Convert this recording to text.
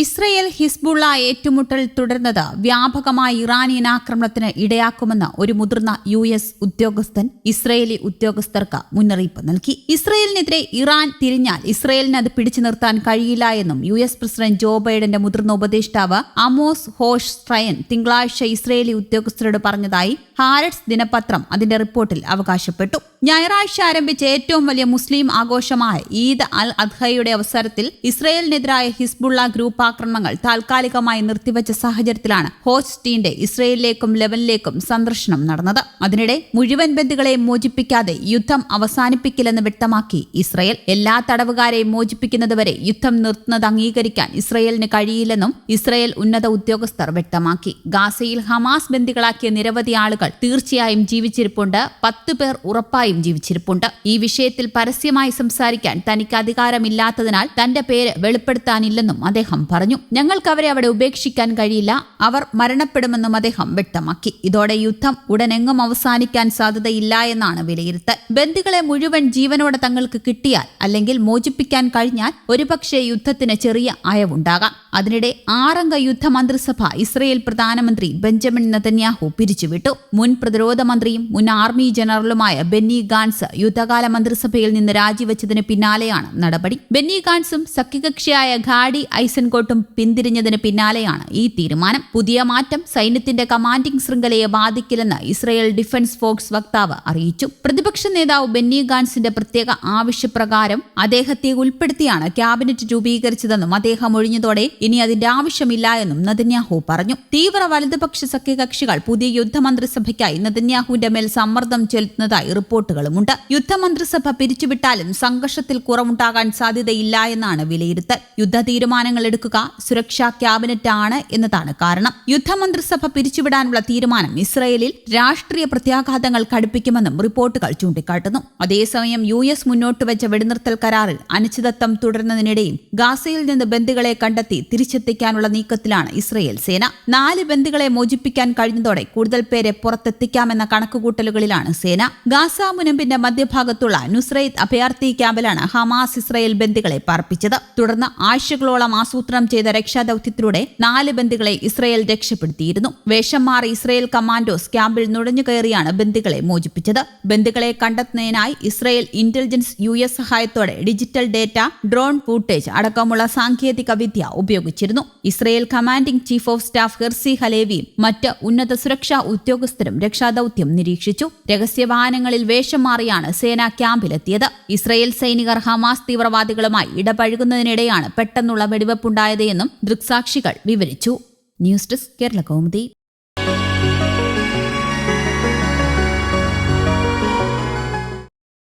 Israel Hezbollah ഏറ്റുമുട്ടൽ തുടരുന്നത് വ്യാപകമായ ഇറാനിയൻ ആക്രമണത്തിന് ഇടയാക്കുമെന്ന് ഒരു മുതിർന്ന യു എസ് ഉദ്യോഗസ്ഥൻ ഇസ്രയേലി ഉദ്യോഗസ്ഥർക്ക് മുന്നറിയിപ്പ് നൽകി. ഇസ്രയേലിനെതിരെ ഇറാൻ തിരിഞ്ഞാൽ ഇസ്രയേലിന് അത് പിടിച്ചു നിർത്താൻ കഴിയില്ല എന്നും യു എസ് പ്രസിഡന്റ് ജോ ബൈഡന്റെ മുതിർന്ന ഉപദേഷ്ടാവ് അമോസ് ഹോഷ് സ്ട്രയൻ തിങ്കളാഴ്ച ഇസ്രയേലി ഉദ്യോഗസ്ഥരോട് പറഞ്ഞതായി ഹാരറ്റ്സ് ദിനപത്രം അതിന്റെ റിപ്പോർട്ടിൽ അവകാശപ്പെട്ടു. ഞായറാഴ്ച ആരംഭിച്ച ഏറ്റവും വലിയ മുസ്ലിം ആഘോഷമായ ഈദ് അൽ അദ്ഹയുടെ അവസരത്തിൽ ഇസ്രയേലിനെതിരായ ഹിസ്ബുള്ള ഗ്രൂപ്പ് ആക്രമണങ്ങൾ താൽക്കാലികമായി നിർത്തിവച്ച സാഹചര്യത്തിലാണ് ഹോസ്റ്റീന്റെ ഇസ്രയേലിലേക്കും ലെവനിലേക്കും സന്ദർശനം നടന്നത്. അതിനിടെ മുഴുവൻ ബന്ധുക്കളെയും മോചിപ്പിക്കാതെ യുദ്ധം അവസാനിപ്പിക്കില്ലെന്ന് വ്യക്തമാക്കി ഇസ്രയേൽ. എല്ലാ തടവുകാരെയും മോചിപ്പിക്കുന്നതുവരെ യുദ്ധം നിർത്തുന്നത് അംഗീകരിക്കാൻ ഇസ്രയേലിന് കഴിയില്ലെന്നും ഇസ്രയേൽ ഉന്നത ഉദ്യോഗസ്ഥർ വ്യക്തമാക്കി. ഗാസയിൽ ഹമാസ് ബന്ദികളാക്കിയ നിരവധി ആളുകൾ തീർച്ചയായും ജീവിച്ചിരിപ്പുണ്ട്. പത്ത് പേർ ഉറപ്പായും ജീവിച്ചിരിപ്പുണ്ട്. ഈ വിഷയത്തിൽ പരസ്യമായി സംസാരിക്കാൻ തനിക്ക് അധികാരമില്ലാത്തതിനാൽ തന്റെ പേര് വെളിപ്പെടുത്താനില്ലെന്നും അദ്ദേഹം പറഞ്ഞു ഞങ്ങൾക്ക് അവരെ അവിടെ ഉപേക്ഷിക്കാൻ കഴിയില്ല. അവർ മരണപ്പെടുമെന്നും അദ്ദേഹം വ്യക്തമാക്കി. ഇതോടെ യുദ്ധം ഉടനെങ്ങും അവസാനിക്കാൻ സാധ്യതയില്ല എന്നാണ് വിലയിരുത്തൽ. ബന്ധുക്കളെ മുഴുവൻ ജീവനോടെ തങ്ങൾക്ക് കിട്ടിയാൽ അല്ലെങ്കിൽ മോചിപ്പിക്കാൻ കഴിഞ്ഞാൽ ഒരുപക്ഷെ യുദ്ധത്തിന് ചെറിയ അയവുണ്ടാകാം. അതിനിടെ ആറംഗ യുദ്ധ മന്ത്രിസഭ ഇസ്രയേൽ പ്രധാനമന്ത്രി ബെഞ്ചമിൻ നെതന്യാഹു പിരിച്ചുവിട്ടു. മുൻ പ്രതിരോധ മന്ത്രിയും മുൻ ആർമി ജനറലുമായ ബെന്നി ഗാൻസ് യുദ്ധകാല മന്ത്രിസഭയിൽ നിന്ന് രാജിവെച്ചതിന് പിന്നാലെയാണ് നടപടി. ബെന്നി ഗാൻസും സഖ്യകക്ഷിയായ ഖാഡി ഐസൻകോട്ടും പിന്തിരിഞ്ഞതിന് പിന്നാലെയാണ് ഈ തീരുമാനം. പുതിയ മാറ്റം സൈന്യത്തിന്റെ കമാൻഡിംഗ് ശൃംഖലയെ ബാധിക്കില്ലെന്ന് ഇസ്രയേൽ ഡിഫൻസ് ഫോഴ്സ് വക്താവ് അറിയിച്ചു. പ്രതിപക്ഷ നേതാവ് ബെന്നി ഗാൻസിന്റെ പ്രത്യേക ആവശ്യപ്രകാരം അദ്ദേഹത്തെ ഉൾപ്പെടുത്തിയാണ് ക്യാബിനറ്റ് രൂപീകരിച്ചതെന്നും അദ്ദേഹം ഒഴിഞ്ഞതോടെ ഇനി അതിന്റെ ആവശ്യമില്ല എന്നും നദന്യാഹു പറഞ്ഞു. തീവ്ര വലതുപക്ഷ സഖ്യകക്ഷികൾ പുതിയ യുദ്ധമന്ത്രിസഭയ്ക്കായി നദന്യാഹുവിന്റെ മേൽ സമ്മർദ്ദം ചെലുത്തുന്നതായി റിപ്പോർട്ടുകളുമുണ്ട്. യുദ്ധമന്ത്രിസഭ പിരിച്ചുവിട്ടാലും സംഘർഷത്തിൽ കുറവുണ്ടാകാൻ സാധ്യതയില്ല എന്നാണ് വിലയിരുത്തൽ. യുദ്ധ തീരുമാനങ്ങൾ എടുക്കുക സുരക്ഷാ ക്യാബിനറ്റ് ആണ് എന്നതാണ് കാരണം. യുദ്ധമന്ത്രിസഭ പിരിച്ചുവിടാനുള്ള തീരുമാനം ഇസ്രയേലിൽ രാഷ്ട്രീയ പ്രത്യാഘാതങ്ങൾ കടുപ്പിക്കുമെന്നും റിപ്പോർട്ടുകൾ ചൂണ്ടിക്കാട്ടുന്നു. അതേസമയം യു എസ് മുന്നോട്ട് വെച്ച വെടിനിർത്തൽ കരാറിൽ അനിശ്ചിതത്വം തുടരുന്നതിനിടെയും ഗാസയിൽ നിന്ന് ബന്ദികളെ കണ്ടെത്തി തിരിച്ചെത്തിക്കാനുള്ള നീക്കത്തിലാണ് ഇസ്രയേൽ സേന. നാല് ബന്ദികളെ മോചിപ്പിക്കാൻ കഴിഞ്ഞതോടെ കൂടുതൽ പേരെ പുറത്തെത്തിക്കാമെന്ന കണക്കുകൂട്ടലുകളിലാണ് സേന. ഗാസ മുനമ്പിന്റെ മധ്യഭാഗത്തുള്ള നുസ്രൈത്ത് അഭയാർത്ഥി ക്യാമ്പിലാണ് ഹമാസ് ഇസ്രയേൽ ബന്ദികളെ പാർപ്പിച്ചത്. തുടർന്ന് ആഴ്ചകളോളം ആസൂത്രണം ചെയ്ത രക്ഷാദൌത്യത്തിലൂടെ നാല് ബന്ദികളെ ഇസ്രയേൽ രക്ഷപ്പെടുത്തിയിരുന്നു. വേഷം മാറി ഇസ്രയേൽ കമാൻഡോസ് ക്യാമ്പിൽ നുഴഞ്ഞുകയറിയാണ് ബന്ദികളെ മോചിപ്പിച്ചത്. ബന്ദികളെ കണ്ടെത്തുന്നതിനായി ഇസ്രയേൽ ഇന്റലിജൻസ് യു എസ് സഹായത്തോടെ ഡിജിറ്റൽ ഡേറ്റ ഡ്രോൺ ഫൂട്ടേജ് അടക്കമുള്ള സാങ്കേതിക വിദ്യ ഉപയോഗിച്ചിരുന്നു. Israel commanding chief of staff Herzi ഹലേവിയും മറ്റ് ഉന്നത സുരക്ഷാ ഉദ്യോഗസ്ഥരും രക്ഷാദൌത്യം നിരീക്ഷിച്ചു. രഹസ്യ വാഹനങ്ങളിൽ വേഷം മാറിയാണ് സേന ക്യാമ്പിലെത്തിയത്. ഇസ്രയേൽ സൈനികർ ഹമാസ് തീവ്രവാദികളുമായി ഇടപഴകുന്നതിനിടെയാണ് പെട്ടെന്നുള്ള വെടിവെപ്പുണ്ടായത് എന്നും ദൃക്സാക്ഷികൾ വിവരിച്ചു. News desk Kerala Kaumudi.